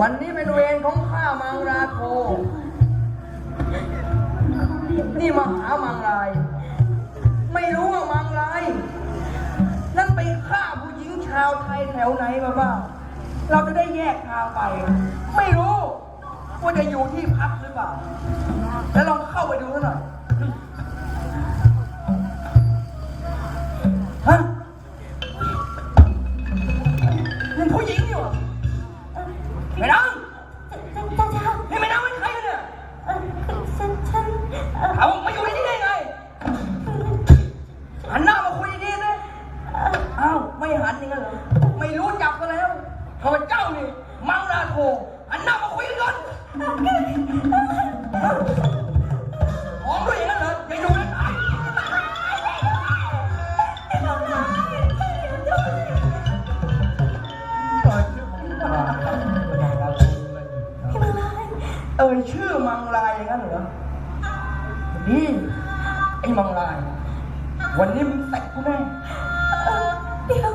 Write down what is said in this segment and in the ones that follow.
วันนี้เป็นเวรของข้ามังราโค นี่มาหามังราย ไม่รู้ว่ามังราย นั่นไปฆ่าผู้หญิงชาวไทยแถวไหนมาบ้าง เราจะได้แยกทางไป ไม่รู้ว่าจะอยู่ที่พักหรือเปล่า แล้วลองเข้าไปดูหน่อย ข้าพเจ้านี่มังราโคหันหน้ามาคุยกันก่อนมองด้วยอย่างนั้นเหรอไม่ดูนะตายต่อยชื่อของข้าเราเลยพี่มาลายเอ่ยชื่อมังลายอย่างนั้นเหรอนี่ไอ้มังลาย วันนี้มึงแตะกูแน่เออเดี๋ยว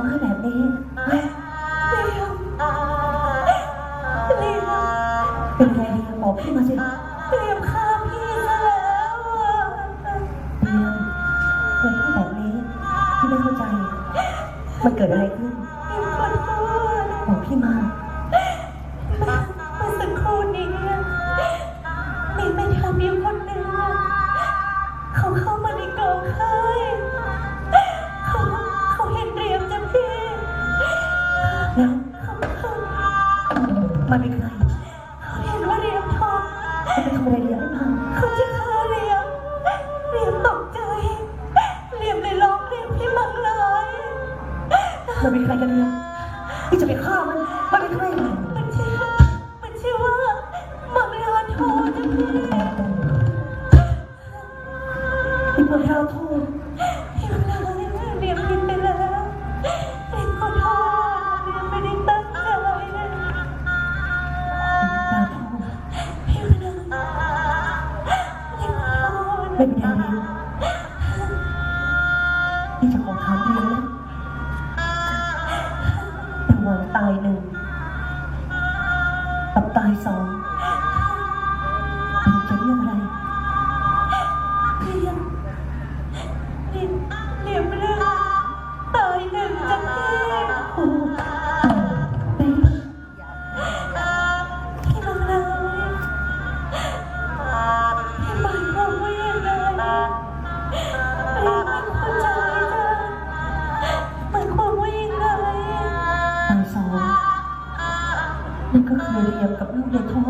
องไห้แบบนี้เรียนเรียนเป็นไงดีบอกพี่มาสิเรียนฆ่าพี่ซะแล้วเดียงเธอพูดแบบนี้พี่ไม่เข้าใจ มันเกิดอะไรขึ้นบอกพี่มา จะไปทำอะไรเดียวให้พังเขาจะฆ่าเรียมเรียมตกใจเรียมเลยร้องเรียงพี่มังลายเธอเป็นใครกันเนี่ยที่จะไปฆ่ามันมันเป็นใครมันชื่อมันชื่อว่ามังลาโทจ้ะพี่เป็นคนเราโท ไม่เป็นไรเดียวพี่จะขอถามเดียวนะระหว่างตายหนึ่งกับตายสองเดียวจะเลือกอะไร นั่นก็คือเ